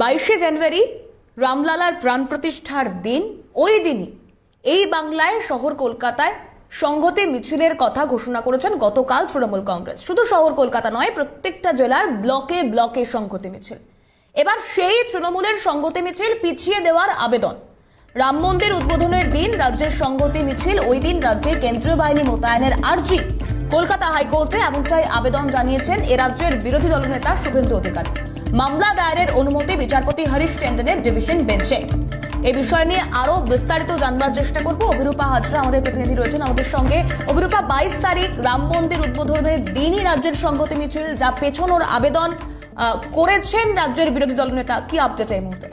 বাইশে জানুয়ারি রামলালার প্রাণ প্রতিষ্ঠার দিন, ওই দিনই এই বাংলায় শহর কলকাতায় সংহতি মিছিলের কথা ঘোষণা করেছেন গতকাল তৃণমূল কংগ্রেস। শুধু শহর কলকাতা নয়, প্রত্যেকটা জেলার ব্লকে ব্লকে সংহতি মিছিল। এবার সেই তৃণমূলের সংহতি মিছিল পিছিয়ে দেওয়ার আবেদন। রাম মন্দির উদ্বোধনের দিন রাজ্যের সংহতি মিছিল, ওই দিন রাজ্যে কেন্দ্রীয় বাহিনী মোতায়েনের আর্জি। কলকাতা হাইকোর্টে এমনটাই আবেদন জানিয়েছেন এ রাজ্যের বিরোধী দলনেতা শুভেন্দু অধিকারী। মামলা দায়েরের অনুমতি বিচারপতি হরিশ টেন্ডনের ডিভিশন বেঞ্চে। এই বিষয় নিয়ে আরও বিস্তারিত জানবার চেষ্টা করব। অভিরূপা হাজরা আমাদের প্রতিনিধি রয়েছেন আমাদের সঙ্গে। অভিরূপা, বাইশ তারিখ রাম মন্দির উদ্বোধনের দিনই রাজ্যের সংগতি মিছিল, যা পেছনোর আবেদন করেছেন রাজ্যের বিরোধী দলনেতা। কি আপডেট এই মুহূর্তে?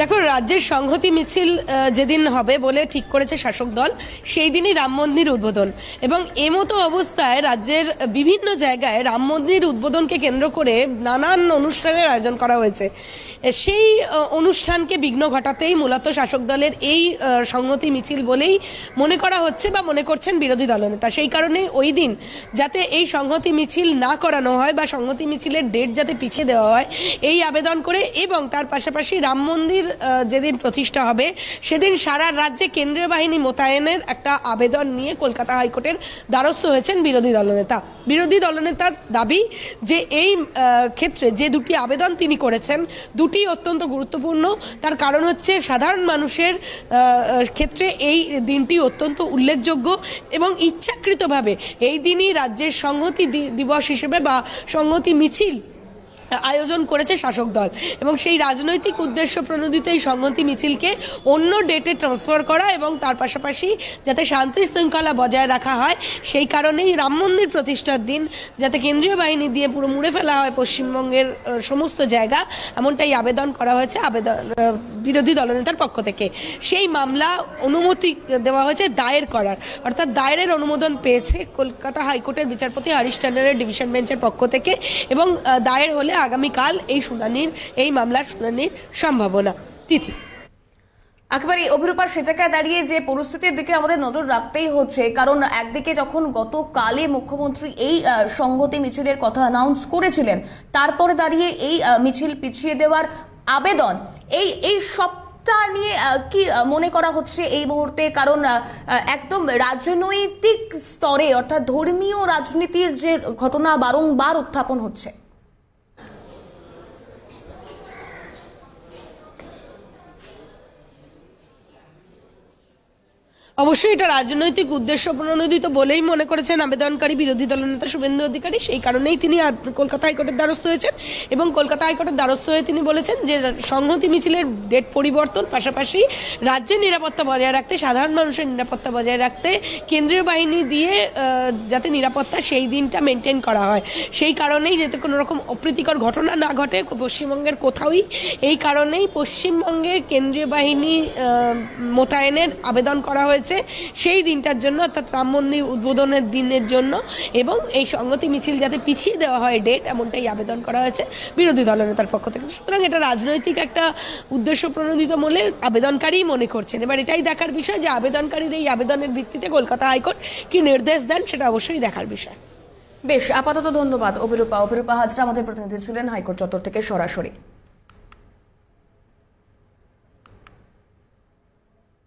দেখো, রাজ্যের সংহতি মিছিল যেদিন হবে বলে ঠিক করেছে শাসক দল, সেই দিনই রাম মন্দির উদ্বোধন। এবং এমতো অবস্থায় রাজ্যের বিভিন্ন জায়গায় রাম মন্দির উদ্বোধনকে কেন্দ্র করে নানান অনুষ্ঠানের আয়োজন করা হয়েছে। সেই অনুষ্ঠানকে বিঘ্ন ঘটাতেই মূলত শাসক দলের এই সংহতি মিছিল বলেই মনে করা হচ্ছে বা মনে করছেন বিরোধী দলনেতা। সেই কারণে ওই দিন যাতে এই সংহতি মিছিল না করানো হয় বা সংহতি মিছিলের ডেট যাতে পিছিয়ে দেওয়া হয়, এই আবেদন করে এবং তার পাশাপাশি রাম মন্দির যেদিন প্রতিষ্ঠা হবে, সেদিন সারা রাজ্যে কেন্দ্রীয় বাহিনী মোতায়েনের একটা আবেদন নিয়ে কলকাতা হাইকোর্টের দ্বারস্থ হয়েছেন বিরোধী দলনেতা। বিরোধী দলনেতার দাবি যে এই ক্ষেত্রে যে দুটি আবেদন তিনি করেছেন, দুটি অত্যন্ত গুরুত্বপূর্ণ। তার কারণ হচ্ছে সাধারণ মানুষের ক্ষেত্রে এই দিনটি অত্যন্ত উল্লেখযোগ্য এবং ইচ্ছাকৃতভাবে এই দিনই রাজ্যের সংহতি দিবস হিসেবে বা সংহতি মিছিল আয়োজন করেছে শাসক দল। এবং সেই রাজনৈতিক উদ্দেশ্য প্রণোদিত এই সংহতি মিছিলকে অন্য ডেটে ট্রান্সফার করা এবং তার পাশাপাশি যাতে শান্তি শৃঙ্খলা বজায় রাখা হয়, সেই কারণেই রাম মন্দির প্রতিষ্ঠার দিন যাতে কেন্দ্রীয় বাহিনী দিয়ে পুরো মুড়ে ফেলা হয় পশ্চিমবঙ্গের সমস্ত জায়গা, এমনটাই আবেদন করা হয়েছে আবেদন বিরোধী দলনেতার পক্ষ থেকে। সেই মামলা অনুমতি দেওয়া হয়েছে দায়ের করার। অর্থাৎ দায়েরের অনুমোদন পেয়েছে কলকাতা হাইকোর্টের বিচারপতি হরিশ টেন্ডারের ডিভিশন বেঞ্চের পক্ষ থেকে এবং দায়ের হলে আগামীকাল এই শুনানির, এই মামলার শুনানির সম্ভাবনা। তিথি। একেবারে অভিরূপার সে জায়গায় দাঁড়িয়ে যে পরিস্থিতির দিকে আমাদের নজর রাখতেই হচ্ছে, কারণ একদিকে যখন গতকালে মুখ্যমন্ত্রী এই সংহতি মিছিলের কথা অ্যানাউন্স করেছিলেন, তারপরে দাঁড়িয়ে এই মিছিল পিছিয়ে দেওয়ার আবেদন, এই এই সবটা নিয়ে কি মনে করা হচ্ছে এই মুহূর্তে? কারণ একদম রাজনৈতিক স্তরে অর্থাৎ ধর্মীয় রাজনীতির যে ঘটনা বারংবার উত্থাপন হচ্ছে। অবশ্যই এটা রাজনৈতিক উদ্দেশ্য। প্রণোদিত বলেই মনে করেছেন আবেদনকারী বিরোধী দলনেতা শুভেন্দু অধিকারী। সেই কারণেই তিনি কলকাতা হাইকোর্টের দ্বারস্থ হয়েছেন এবং কলকাতা হাইকোর্টের দ্বারস্থ হয়ে তিনি বলেছেন যে, সংহতি মিছিলের ডেট পরিবর্তন, পাশাপাশি রাজ্যের নিরাপত্তা বজায় রাখতে, সাধারণ মানুষের নিরাপত্তা বজায় রাখতে, কেন্দ্রীয় বাহিনী দিয়ে যাতে নিরাপত্তা সেই দিনটা মেনটেন করা হয়। সেই কারণেই যাতে কোনো রকম অপ্রীতিকর ঘটনা না ঘটে পশ্চিমবঙ্গের কোথাওই। এই কারণেই পশ্চিমবঙ্গে কেন্দ্রীয় বাহিনী মোতায়েনের আবেদন করা হয়েছে। সেই দিনটার জন্য অর্থাৎ রাম মন্দির উদ্বোধনের দিনের জন্য এবং এই সংগতি মিছিল যাতে পিছিয়ে দেওয়া হয়, ডেট এমনটাই আবেদন করা হয়েছে বিরোধী দলনেতার পক্ষ থেকে। সুতরাং এটা রাজনৈতিক একটা উদ্দেশ্য প্রণোদিত বলে আবেদনকারী মনে করছেন। এবার এটাই দেখার বিষয় যে আবেদনকারীর এই আবেদনের ভিত্তিতে কলকাতা হাইকোর্ট কি নির্দেশ দেন সেটা অবশ্যই দেখার বিষয়। বেশ, আপাতত ধন্যবাদ। অভিরূপা অভিরূপা হাজরা আমাদের প্রতিনিধি ছিলেন হাইকোর্ট চত্বর থেকে সরাসরি।